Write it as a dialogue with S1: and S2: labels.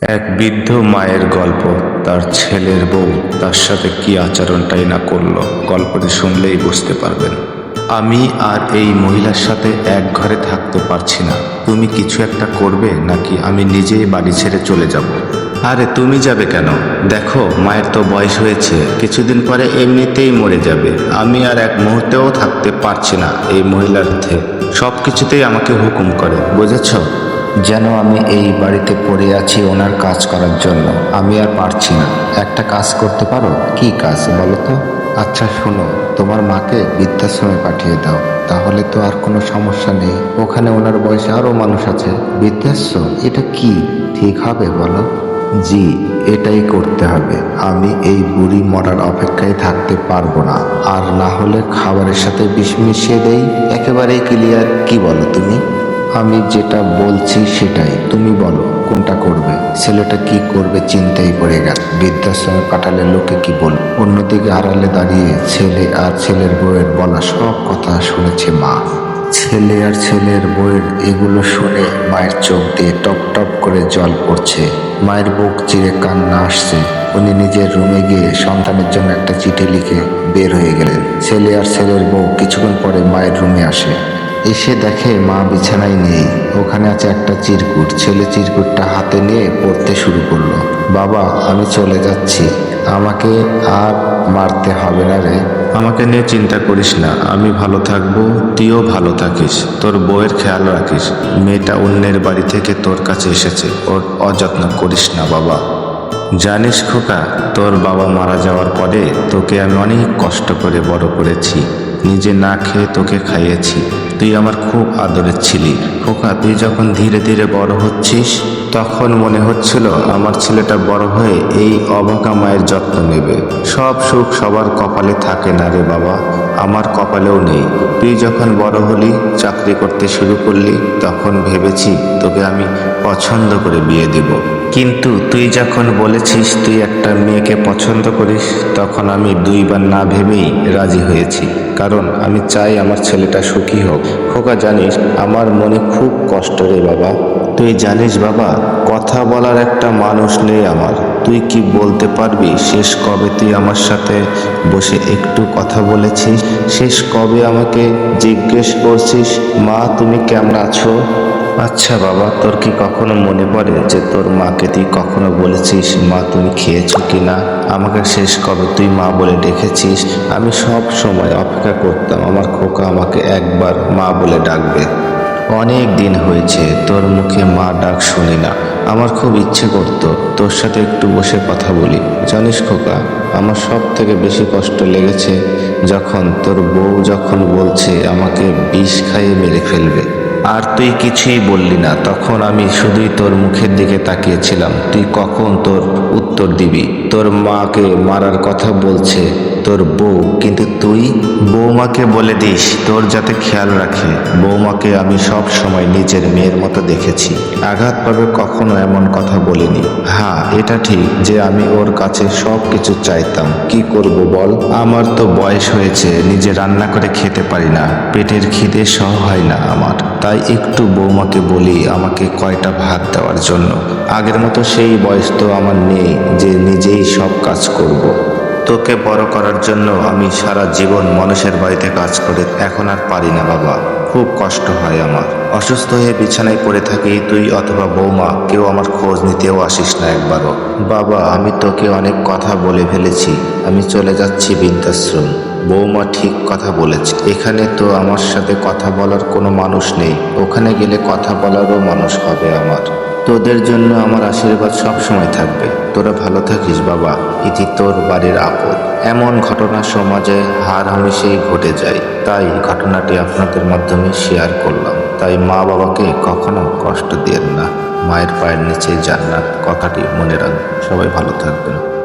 S1: এক বৃদ্ধ মায়ের গল্প। তার ছেলের বউ, তার সাথে কি আচরণটাই না করল, গল্পটি শুনলেই বুঝতে পারবেন। আমি আর এই মহিলার সাথে এক ঘরে থাকতে পারছি না। তুমি কিছু একটা করবে নাকি আমি নিজেই বাড়ি ছেড়ে চলে যাব? আরে, তুমি যাবে কেন? দেখো, মায়ের তো বয়স হয়েছে। কিছুদিন পরে এমনিতেই মরে যাবে। আমি আর এক মুহূর্তেও থাকতে পারছি না এই মহিলার সব কিছুতেই আমাকে হুকুম করে, বুঝেছ? যেন আমি এই বাড়িতে পড়ে আছি ওনার কাজ করার জন্য। আমি আর পারছি না। একটা কাজ করতে পারো? কি কাজ বলো তো? আচ্ছা শোনো, তোমার মাকে বৃদ্ধাশ্রমে পাঠিয়ে দাও। তাহলে তো আর কোনো সমস্যা নেই। ওখানে ওনার বয়সে আরও মানুষ আছে। বৃদ্ধাশ্রম, এটা কি? ঠিক হবে বলো? জি, এটাই করতে হবে। আমি এই বুড়ি মরার অপেক্ষায় থাকতে পারব না। আর না হলে খাবারের সাথে বিষ মিশিয়ে দেই? একেবারেই ক্লিয়ার। কি বলো তুমি? আমি যেটা বলছি সেটাই। তুমি বলো, কোনটা করবে? ছেলেটা কি করবে চিন্তাই পড়ে গেল। বৃদ্ধাশ্রমে পাঠালে লোকে কি বল অন্যদিকে আড়ালে দাঁড়িয়ে ছেলে আর ছেলের বউয়ের বলা সব কথা শুনেছে মা। ছেলে আর ছেলের বউয়ের এগুলো শুনে মায়ের চোখ দিয়ে টপ টপ করে জল পড়ছে। মায়ের বুক চিরে কান্না আসছে। উনি নিজের রুমে গিয়ে সন্তানের জন্য একটা চিঠি লিখে বের হয়ে গেলেন। ছেলে আর ছেলের বউ কিছুক্ষণ পরে মায়ের রুমে আসে। এসে দেখে মা বিছানায় নেই। ওখানে আছে একটা চিরকুট। ছেলে চিরকুটটা হাতে নিয়ে পড়তে শুরু করল। বাবা, আমি চলে যাচ্ছি। আমাকে আর মারতে হবে না রে। আমাকে নিয়ে চিন্তা করিস না। আমি ভালো থাকব, তুইও ভালো থাকিস। তোর বউয়ের খেয়াল রাখিস। মেয়েটা অন্যের বাড়ি থেকে তোর কাছে এসেছে। ওর অযত্ন করিস না বাবা। জানিস খোকা, তোর বাবা মারা যাওয়ার পরে তোকে আমি অনেক কষ্ট করে বড় করেছি। নিজে না খেয়ে তোকে খাইয়েছি। তুই আমার খুব আদরের ছিলি। খোকা তুই যখন ধীরে ধীরে বড় হচ্ছিস তখন মনে হচ্ছিল আমার ছেলেটা বড় হয়ে এই অবাকা মায়ের যত্ন নেবে। সব সুখ সবার কপালে থাকে না রে বাবা, আমার কপালেও নেই। তুই যখন বড় হলি, চাকরি করতে শুরু করলি, তখন ভেবেছি তোকে আমি পছন্দ করে বিয়ে দেব। কিন্তু তুই যখন বলেছিস তুই একটা মেয়েকে পছন্দ করিস, তখন আমি দুইবার না ভেবেই রাজি হয়েছি। কারণ আমি চাই আমার ছেলেটা সুখী হোক। খোকা জানিস, আমার মনে খুব কষ্ট রে বাবা। তুই জানিস বাবা, কথা বলার একটা মানুষ নেই আমার। তুই কি বলতে পারবি? শেষ কবে তুই আমার সাথে বসে একটু কথা বলেছিস? শেষ কবে আমাকে জিজ্ঞেস করছিস, মা, তুমি কেমন আছো? আচ্ছা বাবা, তোর কি কখনো মনে পড়ে যে তোর মাকে তুই কখনো বলেছিস, মা, তুমি খেয়েছো কি না আমাকে শেষ কবে তুই মা বলে ডেকেছিস? আমি সব সময় অপেক্ষা করতাম, আমার খোকা আমাকে একবার মা বলে ডাকবে। অনেক দিন হয়েছে, তোর মুখে মা ডাক শুনি না। আমার খুব ইচ্ছে করত তোর সাথে একটু বসে কথা বলি। জানিস খোকা, আমার সব থেকে বেশি কষ্ট লেগেছে যখন তোর বউ যখন বলছে আমাকে বিষ খাইয়ে মেরে ফেলবে। আর তুই কিছুই বললি না। তখন আমি শুধুই তোর মুখের দিকে তাকিয়েছিলাম। তুই কখন তোর উত্তর দিবি? তোর মাকে মারার কথা বলছে তোর বউ। কিন্তু তুই বৌমাকে বলে দিস, তোর যাতে খেয়াল রাখে। বৌমাকে আমি সব সময় নিজের মেয়ের মতো দেখেছি। আঘাত পাবে কখনো এমন কথা বলিনি। হ্যাঁ এটা ঠিক যে আমি ওর কাছে সব কিছু চাইতাম। কি করব বল? আমার তো বয়স হয়েছে, নিজে রান্না করে খেতে পারি না। পেটের খিদে সহ হয় না আমার। তাই একটু বৌমাকে বলি, আমাকে কয়টা ভাত দেওয়ার জন্য। আগের মতো সেই বয়স তো আমার নেই যে নিজেই সব কাজ করব। তোকে বড় করার জন্য আমি সারা জীবন মানুষের বাড়িতে কাজ করে এখন আর পারি না বাবা, খুব কষ্ট হয় আমার। অসুস্থ হয়ে বিছানায় পড়ে থাকি তুই অথবা বৌমা, কেউ আমার খোঁজ নিতেও আসিস না একবারও। বাবা, আমি তোকে অনেক কথা বলে ফেলেছি, আমি চলে যাচ্ছি বৃদ্ধাশ্রম। বৌমা ঠিক কথা বলেছে। এখানে তো আমার সাথে কথা বলার কোনো মানুষ নেই। ওখানে গেলে কথা বলারও মানুষ হবে আমার। তোদের জন্য আমার আশীর্বাদ সব সময় থাকবে। তোরা ভালো থাকিস বাবা। ইতি তোর বাড়ির আপদ। এমন ঘটনা সমাজে হার হামেশাই ঘটে যায়। তাই ঘটনাটি আপনাদের মাধ্যমে শেয়ার করলাম। তাই মা বাবাকে কখনো কষ্ট দিয়েন না। মায়ের পায়ের নিচে জান্নাত। কথাটি মনে রাখবেন। সবাই ভালো থাকবেন।